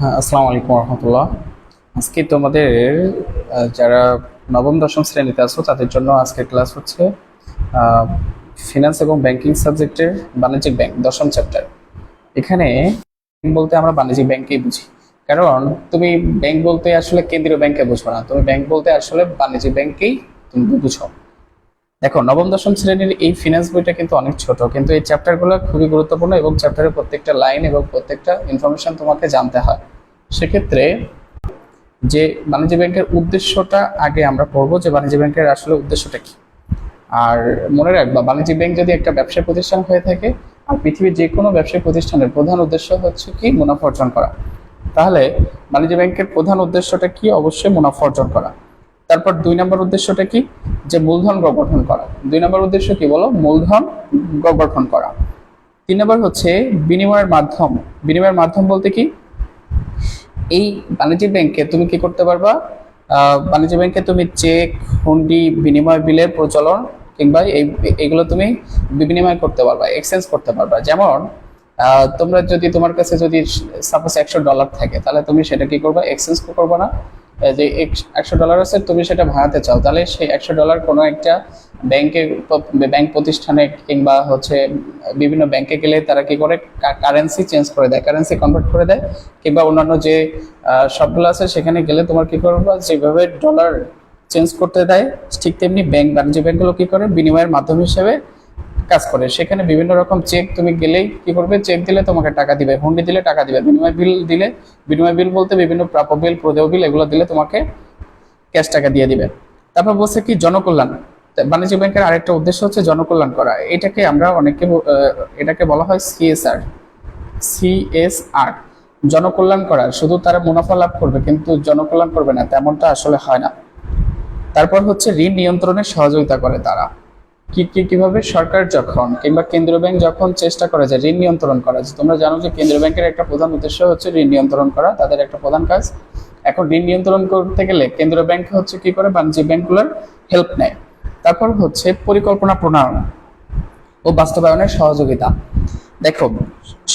হ্যাঁ আসসালামু আলাইকুম রহমতুল্লাহ। আজকে তোমাদের যারা নবম, দশম শ্রেণীতে আছো, তাদের জন্য আজকে ক্লাস হচ্ছে ফিনান্স এবং ব্যাংকিং সাবজেক্টের বাণিজ্যিক ব্যাংক দশম চ্যাপ্টার এখানে বলতে আমরা বাণিজ্যিক ব্যাংকেই বুঝি। কারণ তুমি ব্যাংক বলতে আসলে কেন্দ্রীয় ব্যাংকে বুঝো না। তুমি ব্যাংক বলতে আসলে বাণিজ্যিক ব্যাংকেই তুমি বুঝো। দেখো, নবম, দশম শ্রেণির এই ফিনান্স বইটা কিন্তু অনেক ছোট, কিন্তু এই চ্যাপ্টারগুলো খুবই গুরুত্বপূর্ণ এবং চ্যাপ্টারের প্রত্যেকটা লাইন এবং প্রত্যেকটা ইনফরমেশন তোমাকে জানতে হয়। সেক্ষেত্রে যে বাণিজ্য ব্যাংকের উদ্দেশ্যটা আগে আমরা পড়ব, যে বাণিজ্য ব্যাংকের আসলে উদ্দেশ্যটা কি? আর মনে রাখবা বাণিজ্যিক ব্যাংক যদি একটা ব্যবসায় প্রতিষ্ঠান হয়ে থাকে, আর পৃথিবীর যে কোনো ব্যবসায়িক প্রতিষ্ঠানের প্রধান উদ্দেশ্য হচ্ছে কি? মুনাফা অর্জন করা। তাহলে বাণিজ্য ব্যাংকের প্রধান উদ্দেশ্যটা কি? অবশ্যই মুনাফা অর্জন করা। তারপর দুই নম্বর উদ্দেশ্যটা কি? যে মূলধন গঠন করা। দুই নম্বর উদ্দেশ্য কি বলো? মূলধন গঠন করা। তিন নম্বর হচ্ছে বিনিময়ের মাধ্যম। বিনিময়ের মাধ্যম বলতে কি? এই বাণিজ্যিক ব্যাংকে তুমি কি করতে পারবা? বাণিজ্যিক বাণিজ্য ব্যাংকে তুমি চেক, হুন্ডি, বিনিময় বিলের প্রচলন কিংবা এই এগুলো তুমি বিনিময় করতে পারবা এক্সচেঞ্জ করতে পারবা। যেমন তোমরা যদি তোমার কাছে যদি সাপোজ একশো ডলার থাকে, তাহলে তুমি সেটা কি করবা? এক্সচেঞ্জ করবা না। যে একশো ডলার আছে, তুমি সেটা ভাঙাতে চাও। তাহলে সেই একশো ডলার কোনো একটা ব্যাংকে ব্যাংক প্রতিষ্ঠানে কিংবা হচ্ছে বিভিন্ন ব্যাংকে গেলে তারা কি করে? কারেন্সি চেঞ্জ করে দেয় কারেন্সি কনভার্ট করে দেয়। কিংবা অন্যান্য যে সবগুলো আছে, সেখানে গেলে তোমার কি করবা? যেভাবে ডলার চেঞ্জ করতে দেয়, ঠিক তেমনি ব্যাংক বাণিজ্য ব্যাংকগুলো কি করে? বিনিময়ের মাধ্যম হিসেবে কাজ করে। সেখানে বিভিন্ন রকম চেক তুমি গেলেই কি করবে? চেক দিলে তোমাকে টাকা দিবে। হুন্ডি দিলে টাকা দিবে। বিনিময় বিল দিলে, বিনিময় বিল বলতে বিভিন্ন প্রাপ্য বিল প্রদেয় বিল এগুলো দিলে তোমাকে ক্যাশ টাকা দিয়ে দিবে। তারপর বলছে কি, জনকল্যাণ। তা বাণিজ্য ব্যাংকের আরেকটা উদ্দেশ্য হচ্ছে জনকল্যাণ করা। এটাকে আমরা অনেকে এটাকে বলা হয় সিএসআর সিএসআর জনকল্যাণ করা। শুধু তারা মুনাফা লাভ করবে, কিন্তু জনকল্যাণ করবে না, তেমনটা আসলে হয় না। তারপর হচ্ছে ঋণ নিয়ন্ত্রণে সহযোগিতা করে তারা। কি কি, কীভাবে সরকার যখন কিংবা কেন্দ্রীয় ব্যাংক যখন চেষ্টা করে যে ঋণ নিয়ন্ত্রণ করা, যে তোমরা জানো যে কেন্দ্রীয় ব্যাংকের একটা প্রধান উদ্দেশ্য হচ্ছে ঋণ নিয়ন্ত্রণ করা, তাদের একটা প্রধান কাজ। এখন ঋণ নিয়ন্ত্রণ করতে গেলে কেন্দ্রীয় ব্যাংক হচ্ছে কি করে? বাণিজ্যিক ব্যাংকগুলোর হেল্প নেয়। তারপর হচ্ছে পরিকল্পনা প্রণয়ন ও বাস্তবায়নের সহযোগিতা। দেখো,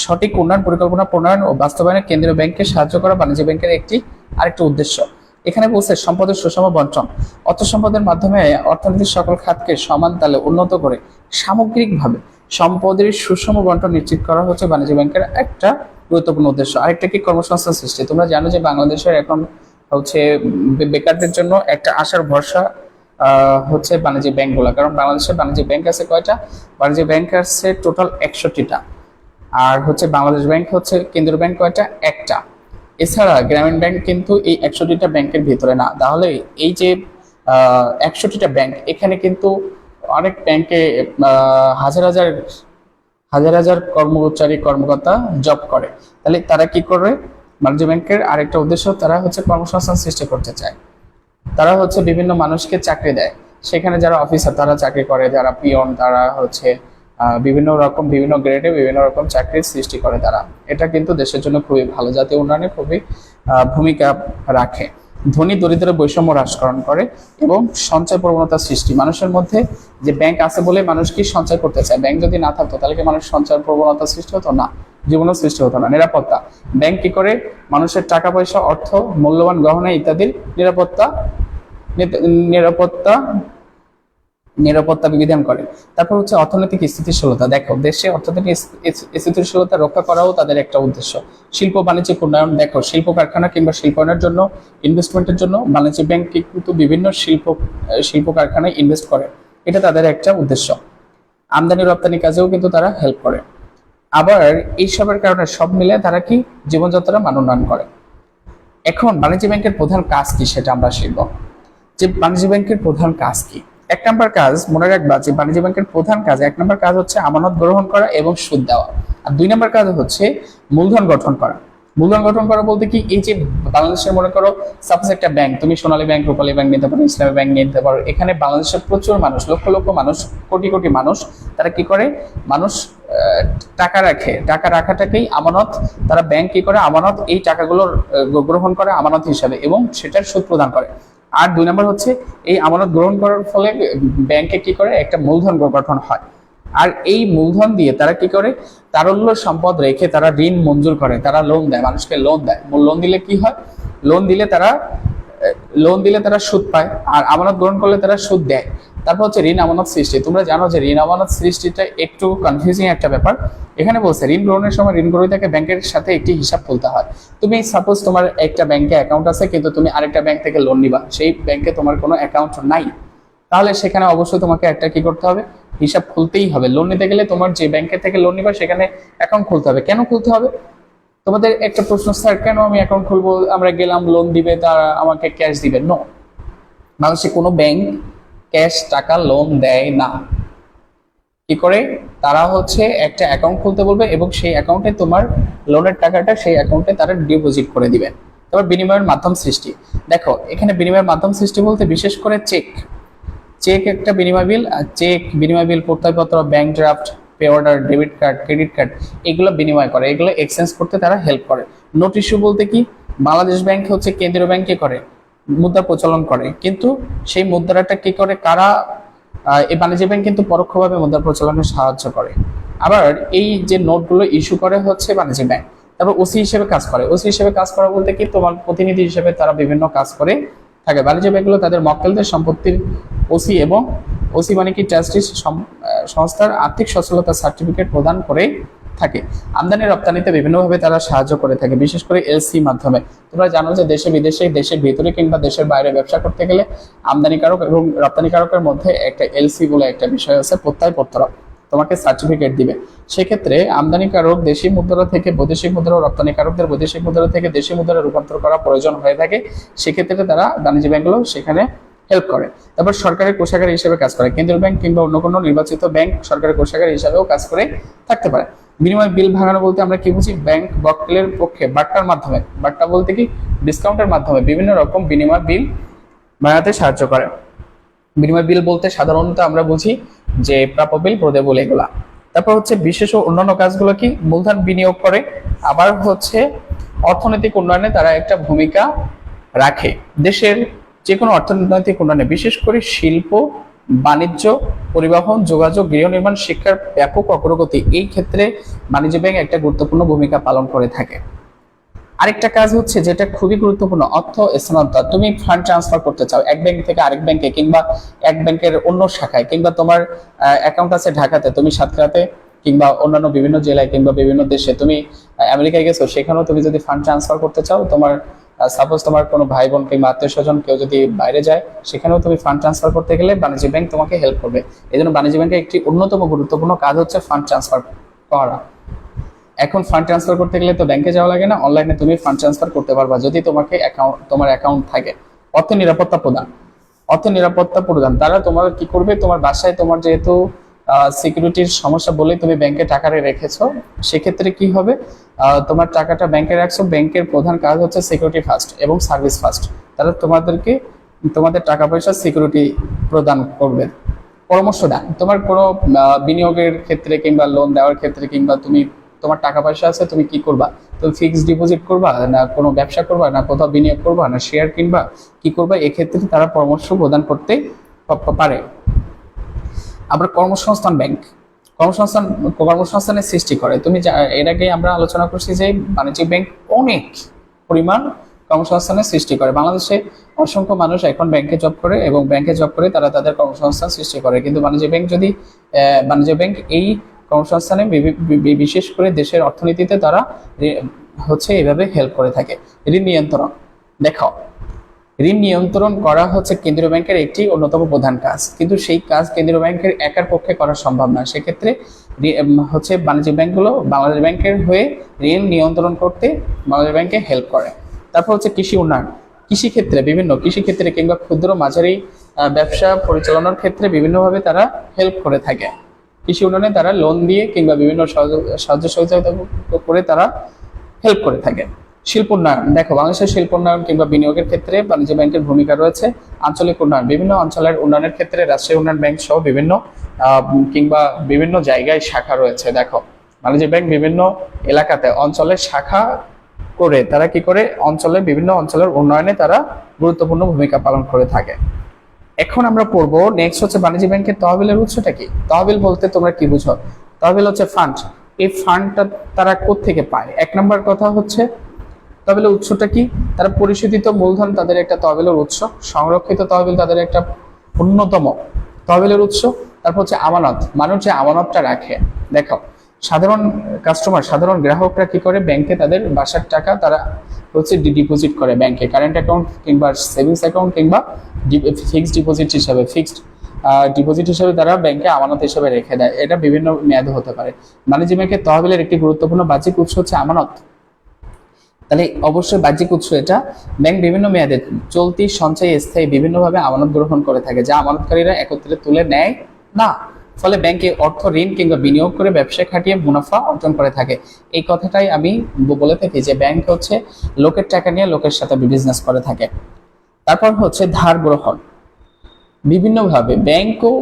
সঠিক উন্নয়ন, পরিকল্পনা প্রণয়ন ও বাস্তবায়নে কেন্দ্রীয় ব্যাংককে সাহায্য করা বাণিজ্য ব্যাংকের একটি, আরেকটি উদ্দেশ্য। এখানে বলছে, সম্পদের সুষম বন্টন। অর্থ সম্পদের মাধ্যমে অর্থনীতির সকল খাতকে সমান তালে উন্নত করে সামগ্রিকভাবে সম্পদের সুষম বন্টন নিশ্চিত করা হচ্ছে বাণিজ্য ব্যাংকের একটা গুরুত্বপূর্ণ উদ্দেশ্য। আরেকটা কি কর্মসংস্থান সৃষ্টি? তোমরা জানো যে বাংলাদেশের এখন হচ্ছে বেকারদের জন্য একটা আশার ভরসা হচ্ছে বাণিজ্যিক ব্যাংকগুলো। কারণ বাংলাদেশের বাণিজ্য ব্যাংক আছে কয়টা? বাণিজ্য ব্যাংক আছে টোটাল একষট্টিটা। আর হচ্ছে বাংলাদেশ ব্যাংক হচ্ছে, কেন্দ্রীয় ব্যাংক কয়টা? একটা। এছাড়া গ্রামীণ ব্যাংক কিন্তু এই একষট্টিটা ব্যাংকের ভিতরে না। তাহলে এই যে একষট্টিটা ব্যাংক, এখানে কিন্তু অনেক ব্যাংকে হাজার হাজার হাজার হাজার কর্মচারী, কর্মকর্তা জব করে। তাহলে তারা কি করে বাণিজ্য ব্যাংকের আরেকটা উদ্দেশ্য, তারা হচ্ছে কর্মসংস্থান সৃষ্টি করতে চায়। তারা হচ্ছে বিভিন্ন মানুষকে চাকরি দেয়। সেখানে যারা অফিসার তারা চাকরি করে, যারা পিয়ন তারা হচ্ছে বিভিন্ন রকম, বিভিন্ন গ্রেডে বিভিন্ন রকম চাকরির সৃষ্টি করে তারা। এটা কিন্তু দেশের জন্য খুবই ভালো। জাতীয় উন্নয়নে খুবই ভূমিকা রাখে। ধনী দরিদ্রের বৈষম্য হ্রাসকরণ করে এবং সঞ্চয় প্রবণতা সৃষ্টি। মানুষের মধ্যে যে ব্যাংক আছে বলে মানুষ কি সঞ্চয় করতে চায়? ব্যাংক যদি না থাকতো, তাহলে কি মানুষ সঞ্চয় প্রবণতা সৃষ্টি হতো? না, জীবনও সৃষ্টি হতো না। নিরাপত্তা। ব্যাংক কি করে? মানুষের টাকা, পয়সা, অর্থ, মূল্যবান গহনা ইত্যাদির নিরাপত্তা নিরাপত্তা নিরাপত্তা বিধান করে। তারপর হচ্ছে অর্থনৈতিক স্থিতিশীলতা। দেখো, দেশে অর্থনৈতিক স্থি- স্থি- স্থিতিশীলতা রক্ষা করাও তাদের একটা উদ্দেশ্য। শিল্প বাণিজ্যিক উন্নয়ন, দেখো, শিল্প কারখানা কিংবা শিল্পায়নের জন্য ইনভেস্টমেন্টের জন্য বাণিজ্য ব্যাংক কিন্তু বিভিন্ন শিল্প শিল্প কারখানায় ইনভেস্ট করে। এটা তাদের একটা উদ্দেশ্য। আমদানি, রপ্তানি কাজেও কিন্তু তারা হেল্প করে। আবার এইসবের কারণে সব মিলে তারা কি জীবনযাত্রা মান উন্নয়ন করে। এখন বাণিজ্য ব্যাংকের প্রধান কাজ কি সেটা আমরা শিখব। যে বাণিজ্য ব্যাংকের প্রধান কাজ কি? এক নম্বর কাজ মনে রাখবা যে বাণিজ্য ব্যাংকের প্রধান কাজ, এক নম্বর কাজ হচ্ছে আমানত গ্রহণ করা এবং সুদ দেওয়া। আর দুই নম্বর কাজ হচ্ছে মূলধন গঠন করা। মূলধন গঠন করা বলতে কি? এই যে বাংলাদেশের মনে করো সাপোজ একটা ব্যাংক তুমি সোনালী ব্যাংক রূপালী ব্যাংক নিতে পারো ইসলামী ব্যাংক নিতে পারো। এখানে বাংলাদেশের প্রচুর মানুষ, লক্ষ লক্ষ মানুষ, কোটি কোটি মানুষ, তারা কি করে? মানুষ টাকা রাখে। টাকা রাখাটাকেই আমানত, তারা ব্যাংক কি করে? আমানত এই টাকাগুলোর গ্রহণ করে আমানত হিসাবে এবং সেটার সুদ প্রদান করে। আর দুই নম্বর হচ্ছে, এই আমানত গ্রহণ করার ফলে ব্যাংকে কি করে? একটা মূলধন গঠন হয়। আর এই মূলধন দিয়ে তারা কি করে? তারল্য সম্পদ রেখে তারা ঋণ মঞ্জুর করে, তারা লোন দেয়, মানুষকে লোন দেয়। লোন দিলে কি হয়? লোন দিলে তারা লোন দিলে তারা সুদ পায়। আর আমানত গ্রহণ করলে তারা সুদ দেয়। তারপর হচ্ছে ঋণ আমানত সৃষ্টি। তোমরা জানো যে ঋণ আমানত সৃষ্টিটা একটু কনফিউজিং একটা ব্যাপার। এখানে বলছে, ঋণ গ্রহণের সময় ঋণ গ্রহীতাকে ব্যাংকের সাথে একটি হিসাব খুলতে হয়। তুমি সাপোজ তোমার একটা ব্যাংকে অ্যাকাউন্ট আছে, কিন্তু তুমি আরেকটা ব্যাংক থেকে লোন নিবা। সেই ব্যাংকে তোমার কোনো অ্যাকাউন্ট নাই। তাহলে সেখানে অবশ্যই তোমাকে একটা কি করতে হবে? হিসাব খুলতেই হবে। লোন নিতে গেলে তোমার যে ব্যাংকের থেকে লোন নিবা, সেখানে অ্যাকাউন্ট খুলতে হবে। কেন খুলতে হবে? তোমাদের একটা প্রশ্ন, স্যার, কেন আমি অ্যাকাউন্ট খুলবো? আমরা গেলাম লোন দিবে, তারা আমাকে ক্যাশ দিবে? নো বাংলাদেশে কোনো ব্যাংক ক্যাশ টাকা লোন দেয় না। কি করে? তারা হচ্ছে একটা অ্যাকাউন্ট খুলতে বলবে এবং সেই অ্যাকাউন্টে তোমার লোনের টাকাটা সেই অ্যাকাউন্টে তারা ডিপোজিট করে দিবে। তারপর বিনিময়ের মাধ্যম সৃষ্টি। দেখো, এখানে বিনিময়ের মাধ্যম সৃষ্টি বলতে বিশেষ করে চেক। চেক একটা বিনিময় বিল, আর চেক বিনিময় bill প্রত্যয়পত্র, bank draft, pay order, debit card, credit card, এগুলো বিনিময় করে। এগুলো এক্সচেঞ্জ করতে তারা হেল্প করে। নোট ইস্যু বলতে কি? বাংলাদেশ ব্যাংক হচ্ছে কেন্দ্রীয় ব্যাংকে করে। মুদ্রা প্রচলন করে। কিন্তু সেই মুদ্রাটা কি করে? কারা এই বাণিজ্য ব্যাংক কিন্তু পরোক্ষভাবে মুদ্রা প্রচলনে সাহায্য করে। আবার এই যে নোটগুলো ইস্যু করে হচ্ছে বাণিজ্য ব্যাংক। তারপর ওসি হিসেবে কাজ করে। ওসি হিসেবে কাজ করা বলতে কি? তোমার প্রতিনিধি হিসেবে তারা বিভিন্ন কাজ করে থাকে। বাণিজ্য ব্যাংকগুলো তাদের মক্কেলদের সম্পত্তির ওসি এবং ওসি মানে কি? ট্রাস্টিস সংস্থার আর্থিক সচ্ছলতা সার্টিফিকেট প্রদান করে থাকে, আমদানি রপ্তানিতে বিভিন্নভাবে তারা সাহায্য করে থাকে, বিশেষ করে এলসি মাধ্যমে। তোমরা জানো যে দেশে বিদেশে, দেশের ভিতরে কিংবা দেশের বাইরে ব্যবসা করতে গেলে আমদানিকারক এবং রপ্তানিকারকের মধ্যে একটা এলসি বলে একটা বিষয় আছে, প্রত্যয়পত্র। তোমাকে সার্টিফিকেট দিবে। সেক্ষেত্রে আমদানিকারক দেশি মুদ্রা থেকে বৈদেশিক মুদ্রা, রপ্তানিকারকদের বৈদেশিক মুদ্রা থেকে দেশি মুদ্রা রূপান্তর করা প্রয়োজন হয়ে থাকে। সেক্ষেত্রে তারা বাণিজ্য ব্যাংকগুলো সেখানে হেল্প করে। তারপর সরকারি কোষাগার হিসেবে কাজ করে। কেন্দ্রীয় ব্যাংক কিংবা অন্য কোনো নির্বাচিত ব্যাংক সরকারের কোষাগার হিসাবেও কাজ করে, থাকতে পারে। বিনিময় বিল ভাঙানো বলতে আমরা কি বুঝি? ব্যাংক বক্কেলের পক্ষে বাট্টার মাধ্যমে। বাট্টা বলতে কি? ডিসকাউন্টের মাধ্যমে বিভিন্ন রকম বিনিময় বিল ভাঙাতে সাহায্য করে। বিনিময় বিল বলতে সাধারণত আমরা বুঝি যে প্রাপ্য বিল, প্রদেবল এগুলা। তারপর হচ্ছে বিশেষ অন্যান্য কাজগুলো কি? মূলধন বিনিয়োগ করে। আবার হচ্ছে অর্থনৈতিক উন্নয়নে তারা একটা ভূমিকা রাখে। দেশের যে কোনো অর্থনৈতিক উন্নয়নে, বিশেষ করে শিল্প বাণিজ্য, পরিবহন, যোগাযোগ, গৃহ নির্মাণ, শিক্ষার ব্যাপক অগ্রগতি এই ক্ষেত্রে বাণিজ্য ব্যাংক একটা গুরুত্বপূর্ণ ভূমিকা পালন করে থাকে। আরেকটা কাজ হচ্ছে যেটা খুবই গুরুত্বপূর্ণ, অর্থ স্থানান্তর। তুমি ফান্ড ট্রান্সফার করতে চাও, এক ব্যাংক থেকে আরেক ব্যাংকে কিংবা এক ব্যাংকের অন্য শাখায় কিংবা তোমার অ্যাকাউন্ট আছে ঢাকাতে, তুমি সাতক্ষীরাতে কিংবা অন্যান্য বিভিন্ন জেলায় কিংবা বিভিন্ন দেশে, তুমি আমেরিকায় গেছো, সেখানেও তুমি যদি ফান্ড ট্রান্সফার করতে চাও, তোমার সাপোজ তোমার কোনো ভাই বোন কিংবা আত্মীয় স্বজন কেউ যদি বাইরে যায়, সেখানেও তুমি ফান্ড ট্রান্সফার করতে গেলে বাণিজ্য ব্যাংক তোমাকে হেল্প করবে। এই জন্য বাণিজ্য ব্যাংকের একটি অন্যতম গুরুত্বপূর্ণ কাজ হচ্ছে ফান্ড ট্রান্সফার করা। এখন ফান্ড ট্রান্সফার করতে গেলে তো ব্যাংকে যাওয়া লাগে না অনলাইনে তুমি ফান্ড ট্রান্সফার করতে পারবা যদি তোমাকে অ্যাকাউন্ট তোমার অ্যাকাউন্ট থাকে। অর্থ নিরাপত্তা প্রদান। অর্থ নিরাপত্তা প্রদান, তারা তোমার কি করবে? তোমার বাসায় তোমার যেহেতু সিকিউরিটির সমস্যা বলে তুমি ব্যাংকে টাকা রেখেছো, সেক্ষেত্রে কি হবে? তোমার টাকাটা ব্যাংকে রাখছো ব্যাংকের প্রধান কাজ হচ্ছে সিকিউরিটি ফার্স্ট এবং সার্ভিস ফার্স্ট তারা তোমাদেরকে, তোমাদের টাকা পয়সা সিকিউরিটি প্রদান করবে। পরামর্শ দেন তোমার কোনো বিনিয়োগের ক্ষেত্রে কিংবা লোন দেওয়ার ক্ষেত্রে কিংবা তুমি, তোমার টাকা পয়সা আছে, তুমি কি করবা? তুমি ফিক্সড ডিপোজিট করবা না কোনো ব্যবসা করবা না কোথাও বিনিয়োগ করবা না শেয়ার কিনবা, কি করবা? এক্ষেত্রে তারা পরামর্শ প্রদান করতে পারে। আবার কর্মসংস্থান ব্যাংক। কর্মসংস্থান, কর্মসংস্থানের সৃষ্টি করে। তুমি এর আগে আমরা আলোচনা করছি যে বাণিজ্যিক ব্যাংক অনেক পরিমাণ কর্মসংস্থানের সৃষ্টি করে। বাংলাদেশে অসংখ্য মানুষ এখন ব্যাংকে জব করে এবং ব্যাংকে জব করে তারা তাদের কর্মসংস্থান সৃষ্টি করে। কিন্তু বাণিজ্য ব্যাংক যদি বাণিজ্য ব্যাংক এই কর্মসংস্থানে বিশেষ করে দেশের অর্থনীতিতে তারা হচ্ছে এভাবে হেল্প করে থাকে। ঋণ নিয়ন্ত্রণ দেখো ঋণ নিয়ন্ত্রণ করা হচ্ছে কেন্দ্রীয় ব্যাংকের একটি অন্যতম প্রধান কাজ। কিন্তু সেই কাজ কেন্দ্রীয় ব্যাংকের একার পক্ষে করা সম্ভব না। সেক্ষেত্রে হচ্ছে বাণিজ্য ব্যাংকগুলো বাংলাদেশ ব্যাংকের হয়ে ঋণ নিয়ন্ত্রণ করতে বাংলাদেশ ব্যাংকে হেল্প করে। তারপর হচ্ছে কৃষি উন্নয়ন। কৃষি ক্ষেত্রে বিভিন্ন কৃষি ক্ষেত্রে কিংবা ক্ষুদ্র মাঝারি ব্যবসা পরিচালনার ক্ষেত্রে বিভিন্নভাবে তারা হেল্প করে থাকে। কৃষি উন্নয়নে তারা লোন দিয়ে কিংবা বিভিন্ন সাহায্য সহযোগিতা করে তারা হেল্প করে থাকে। শিল্প উন্নয়ন দেখো, বাংলাদেশের শিল্প উন্নয়ন কিংবা বিনিয়োগের ক্ষেত্রে বাণিজ্য ব্যাংকের ভূমিকা রয়েছে আঞ্চলিক উন্নয়ন। বিভিন্ন অঞ্চলের উন্নয়নের ক্ষেত্রে রাষ্ট্রীয় উন্নয়ন ব্যাংক সহ বিভিন্ন কিংবা বিভিন্ন জায়গায় শাখা রয়েছে। দেখো, বাণিজ্য ব্যাংক বিভিন্ন এলাকাতে অঞ্চলের শাখা করে তারা কি করে? অঞ্চলে বিভিন্ন অঞ্চলের উন্নয়নে তারা গুরুত্বপূর্ণ ভূমিকা পালন করে থাকে। এখন আমরা পড়ব নেক্সট হচ্ছে বাণিজ্য ব্যাংকের তহবিলের উৎসটা কি? তহবিল বলতে তোমরা কি বুঝো? তহবিল হচ্ছে ফান্ড এই ফান্ডটা তারা থেকে পায়? এক নম্বর কথা হচ্ছে তহবিলের উৎসটা কি? তারা পরিশোধিত মূলধন তাদের একটা তহবিলের উৎস, সংরক্ষিত তহবিল তাদের একটা অন্যতম তহবিলের উৎস। তারপর হচ্ছে আমানত, মানুষ যে আমানতটা রাখে দেখো সাধারণ কাস্টমার সাধারণ গ্রাহকরা কি করে? ব্যাংকে তাদের বাসার টাকা তারা হচ্ছে ডিপোজিট করে ব্যাংকে কারেন্ট অ্যাকাউন্ট কিংবা সেভিংস অ্যাকাউন্ট কিংবা ফিক্সড ডিপোজিট হিসাবে ফিক্সড ডিপোজিট হিসাবে তারা ব্যাংকে আমানত হিসাবে রেখে দেয়। এটা বিভিন্ন মেয়াদে হতে পারে। বাণিজ্য ব্যাংকের তহবিলের একটি গুরুত্বপূর্ণ বাহ্যিক উৎস হচ্ছে আমানত। তাহলে অবশ্যই বাহ্যিক উৎস এটা। ব্যাংক বিভিন্ন মেয়াদে চলতি সঞ্চয় স্থায়ী বিভিন্নভাবে আমানত গ্রহণ করে থাকে, যা আমানতকারীরা একত্রে তুলে নেয় না। ফলে ব্যাংকে অর্থ, ঋণ কিংবা বিনিয়োগ করে ব্যবসা খাটিয়ে মুনাফা অর্জন করে থাকে। এই কথাটাই আমি বলে থাকি যে ব্যাংক হচ্ছে লোকের টাকা নিয়ে লোকের সাথে বিজনেস করে থাকে। তারপর হচ্ছে ধার গ্রহণ। বিভিন্নভাবে ব্যাংকও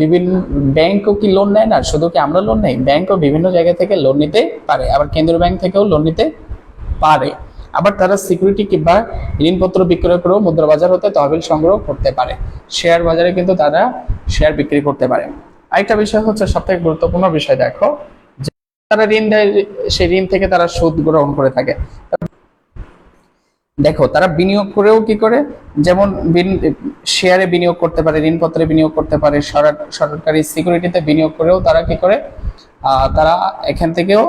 বিভিন্ন ব্যাংকও কি লোন নেয় না? শুধু কি আমরা লোন নেই? ব্যাংকও বিভিন্ন জায়গা থেকে লোন নিতে পারে। আবার কেন্দ্রীয় ব্যাংক থেকেও লোন নিতে পারে। আবার তারা সিকিউরিটি কিংবা ঋণপত্র বিক্রয় করেও মুদ্রা বাজার হতে তহবিল সংগ্রহ করতে পারে। শেয়ার বাজারে কিন্তু তারা শেয়ার বিক্রি করতে পারে। আরেকটা বিষয় হচ্ছে সবথেকে গুরুত্বপূর্ণ বিষয় দেখো তারা ঋণ দেয়, সেই ঋণ থেকে তারা সুদ গ্রহণ করে থাকে। দেখো, তারা বিনিয়োগ করেও কি করে? যেমন শেয়ারে বিনিয়োগ করতে পারে, ঋণপত্রে বিনিয়োগ করতে পারে, সরকার- সিকিউরিটিতে বিনিয়োগ করেও তারা কি করে? তারা এখান থেকেও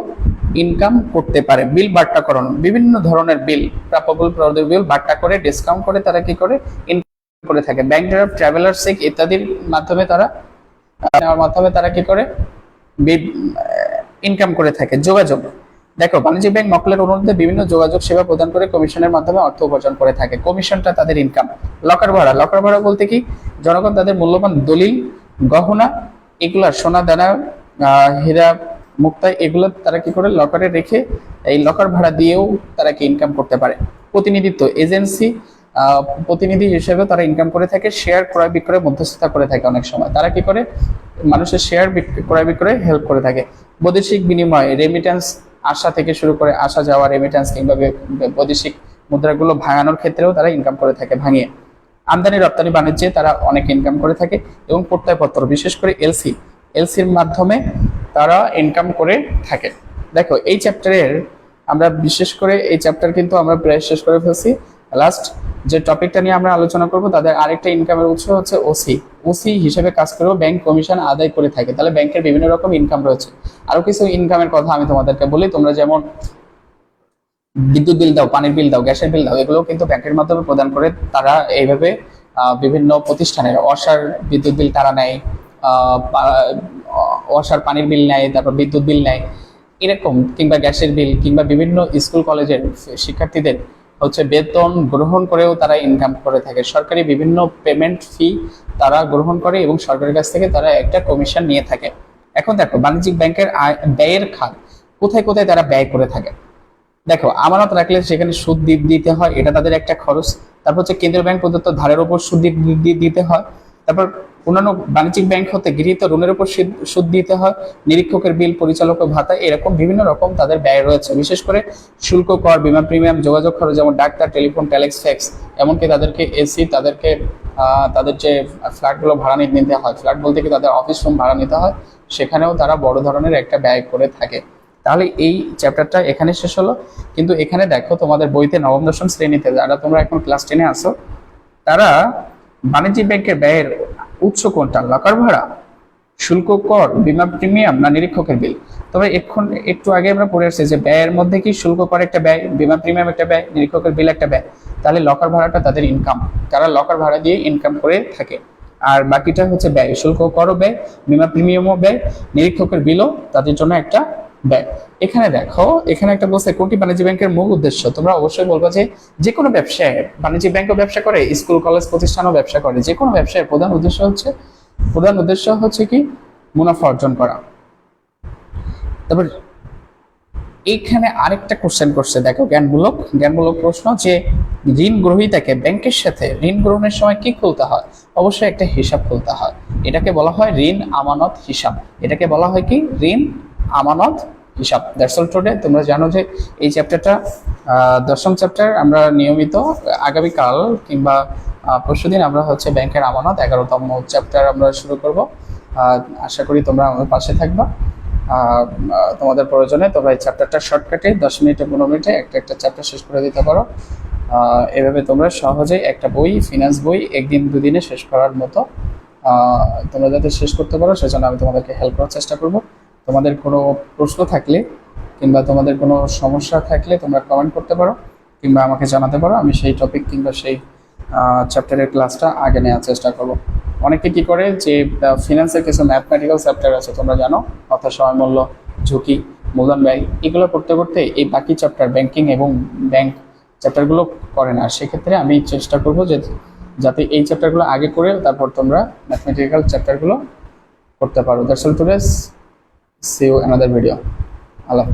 ইনকাম করতে পারে। বিল বাট্টাকরণ বিভিন্ন ধরনের বিল প্রাপ্যবল বিল বাট্টা করে ডিসকাউন্ট করে তারা কি করে? ইনকাম করে থাকে। ব্যাংক ড্রাফট ট্রাভেলার চেক ইত্যাদির মাধ্যমে তারা নেওয়ার মাধ্যমে তারা কি করে? ইনকাম করে থাকে। যোগাযোগ। দেখো, বাণিজ্যিক ব্যাংক মক্কেলের অনুরোধে বিভিন্ন যোগাযোগ সেবা প্রদান করে কমিশনের মাধ্যমে অর্থ উপার্জন করে থাকে। কমিশনটা তাদের ইনকাম লকার ভাড়া। লকার ভাড়া বলতে কি? জনগণ তাদের মূল্যবান দলিল, গহনা, এগুলা সোনা, দানা হীরা মুক্তা এগুলো তারা কি করে? লকারে রেখে এই লকার ভাড়া দিয়েও তারা কি ইনকাম করতে পারে? প্রতিনিধিত্ব এজেন্সি প্রতিনিধি হিসেবে তারা ইনকাম করে থাকে শেয়ার ক্রয় বিক্রয় মধ্যস্থতা করে থাকে অনেক সময়। তারা কি করে? মানুষের শেয়ার ক্রয় বিক্রয় হেল্প করে থাকে। বৈদেশিক বিনিময় রেমিটেন্স আসা থেকে শুরু করে আসা যাওয়া রেমিটেন্স কিংবা বৈদেশিক মুদ্রাগুলো ভাঙানোর ক্ষেত্রেও তারা ইনকাম করে থাকে, ভাঙিয়ে। আমদানি, রপ্তানি, বাণিজ্যে তারা অনেক ইনকাম করে থাকে এবং প্রত্যয়পত্র, বিশেষ করে এলসি এলসির মাধ্যমে তারা ইনকাম করে থাকে। দেখো, এই চ্যাপ্টারের আমরা বিশেষ করে এই চ্যাপ্টার কিন্তু আমরা প্রায় শেষ করে ফেলছি। লাস্ট যে টপিকটা নিয়ে আমরা আলোচনা করব, তাদের আরেকটা ইনকামের উৎস হচ্ছে ওসি ওসি হিসেবে কাজ করেও ব্যাংক কমিশন আদায় করে থাকে। তাহলে ব্যাংকের বিভিন্ন রকম ইনকাম রয়েছে। আরও কিছু ইনকামের কথা আমি তোমাদেরকে বলি। তোমরা যেমন বিদ্যুৎ বিল দাও, পানির বিল দাও, গ্যাসের বিল দাও এগুলো কিন্তু ব্যাংকের মাধ্যমে প্রদান করে। তারা এইভাবে বিভিন্ন প্রতিষ্ঠানের অসার বিদ্যুৎ বিল তারা নেয়। অসার পানির বিল নেয়, তারপর বিদ্যুৎ বিল নেয়। এরকম কিংবা গ্যাসের বিল কিংবা বিভিন্ন স্কুল, কলেজের শিক্ষার্থীদের হচ্ছে বেতন গ্রহণ করেও তারা ইনকাম করে থাকে। সরকারি বিভিন্ন পেমেন্ট ফি তারা গ্রহণ করে এবং সরকারের কাছ থেকে তারা একটা কমিশন নিয়ে থাকে। এখন দেখো, বাণিজ্যিক ব্যাংকের ব্যয়ের খাত কোথায় কোথায় তারা ব্যয় করে থাকে? দেখো, আমানত রাখলে সেখানে সুদ দিতে হয়, এটা তাদের একটা খরচ। তারপর হচ্ছে কেন্দ্রীয় ব্যাংক প্রদত্ত ধারের উপর সুদ দিতে হয়। তারপর অন্যান্য বাণিজ্যিক ব্যাংক হতে গৃহীত ঋণের উপর সুদ- দিতে হয়, নিরীক্ষকের বিল পরিচালকের ভাতা, এরকম বিভিন্ন রকম তাদের ব্যয় রয়েছে। বিশেষ করে শুল্ক কর, বিমা প্রিমিয়াম যোগাযোগ খরচ যেমন ডাক্তার টেলিফোন ট্যালেক্স ফ্যাক্স এমনকি তাদেরকে এসি তাদেরকে তাদের যে ফ্ল্যাটগুলো ভাড়া নিতে হয় ফ্ল্যাট বলতে কি তাদের অফিস রুম ভাড়া নিতে হয়, সেখানেও তারা বড় ধরনের একটা ব্যয় করে থাকে। তাহলে এই চ্যাপ্টারটা এখানে শেষ হলো। কিন্তু এখানে দেখো তোমাদের বইতে নবম, দশম শ্রেণীতে যারা তোমরা এখন ক্লাস টেনে আসো তারা বাণিজ্যিক ব্যাংকের ব্যয়ের উৎস কোনটা? লকার ভাড়া, শুল্ক কর, বিমা প্রিমিয়াম না নিরীক্ষকের বিল? তবে এখন একটু আগে আমরা পড়ে আসছি যে ব্যয়ের মধ্যে কি শুল্ক কর একটা ব্যয়, বিমা প্রিমিয়াম একটা ব্যয়, নিরীক্ষকের বিল একটা ব্যয়? তাহলে লকার ভাড়াটা তাদের ইনকাম তারা লকার ভাড়া দিয়ে ইনকাম করে থাকে। আর বাকিটা হচ্ছে ব্যয়, শুল্ক করও ব্যয়, বিমা প্রিমিয়ামও ব্যয়, নিরীক্ষকের বিলও তাদের জন্য একটা ব্যয় এখানে দেখো, এখানে একটা বলছে কোনটি বাণিজ্য ব্যাংকের মূল উদ্দেশ্য। তোমরা অবশ্যই বলব যে যে কোনো ব্যবসায় বাণিজ্যিক ব্যাংকও ব্যবসা করে, স্কুল, কলেজ প্রতিষ্ঠানও ব্যবসা করে। যে কোনো ব্যবসায়ের প্রধান উদ্দেশ্য হচ্ছে, প্রধান উদ্দেশ্য হচ্ছে কি? মুনাফা অর্জন করা। তারপর এইখানে আরেকটা কোশ্চেন করছে, দেখো, জ্ঞানমূলক জ্ঞানমূলক প্রশ্ন যে ঋণ গ্রহীতাকে ব্যাংকের সাথে ঋণ গ্রহণের সময় কি খুলতে হয়? অবশ্যই একটা হিসাব খুলতে হয়। এটাকে বলা হয় ঋণ আমানত হিসাব। এটাকে বলা হয় কি? ঋণ আমানত, হিসাব। দ্যাটস অল টুডে তোমরা জানো যে এই চ্যাপ্টারটা দশম চ্যাপ্টার আমরা নিয়মিত আগামীকাল কিংবা পরশু দিন আমরা হচ্ছে ব্যাংকের আমানত, এগারোতম চ্যাপ্টার আমরা শুরু করব। আশা করি তোমরা আমাদের পাশে থাকবা। তোমাদের প্রয়োজনে তোমরা এই চ্যাপ্টারটা শর্টকাটে দশ মিনিটে, পনেরো মিনিটে একটা একটা চ্যাপ্টার শেষ করে দিতে পারো। এভাবে তোমরা সহজেই একটা বই ফিনান্স বই, একদিন দুদিনে শেষ করার মতো তোমরা যাতে শেষ করতে পারো, সেজন্য আমি তোমাদেরকে হেল্প করার চেষ্টা করব। তোমাদের কোনো প্রশ্ন থাকলে কিংবা তোমাদের কোনো সমস্যা থাকলে তোমরা কমেন্ট করতে পারো, কিংবা আমাকে জানাতে পারো। আমি সেই টপিক কিংবা সেই চ্যাপ্টারের ক্লাসটা আগে নেওয়ার চেষ্টা করব। অনেকে কি করে যে ফিনান্সের কিছু ম্যাথমেটিক্যাল চ্যাপ্টার আছে, তোমরা জানো, অর্থাৎ সময় মূল্য, ঝুঁকি, মূলধন ব্যয়, এগুলো করতে করতে এই বাকি চ্যাপ্টার ব্যাংকিং এবং ব্যাংক চ্যাপ্টারগুলো করে না। সেক্ষেত্রে আমি চেষ্টা করব যে, যাতে এই চ্যাপ্টারগুলো আগে করে তারপর তোমরা ম্যাথমেটিক্যাল চ্যাপ্টারগুলো করতে পারো। That's all today's see you another video. Allah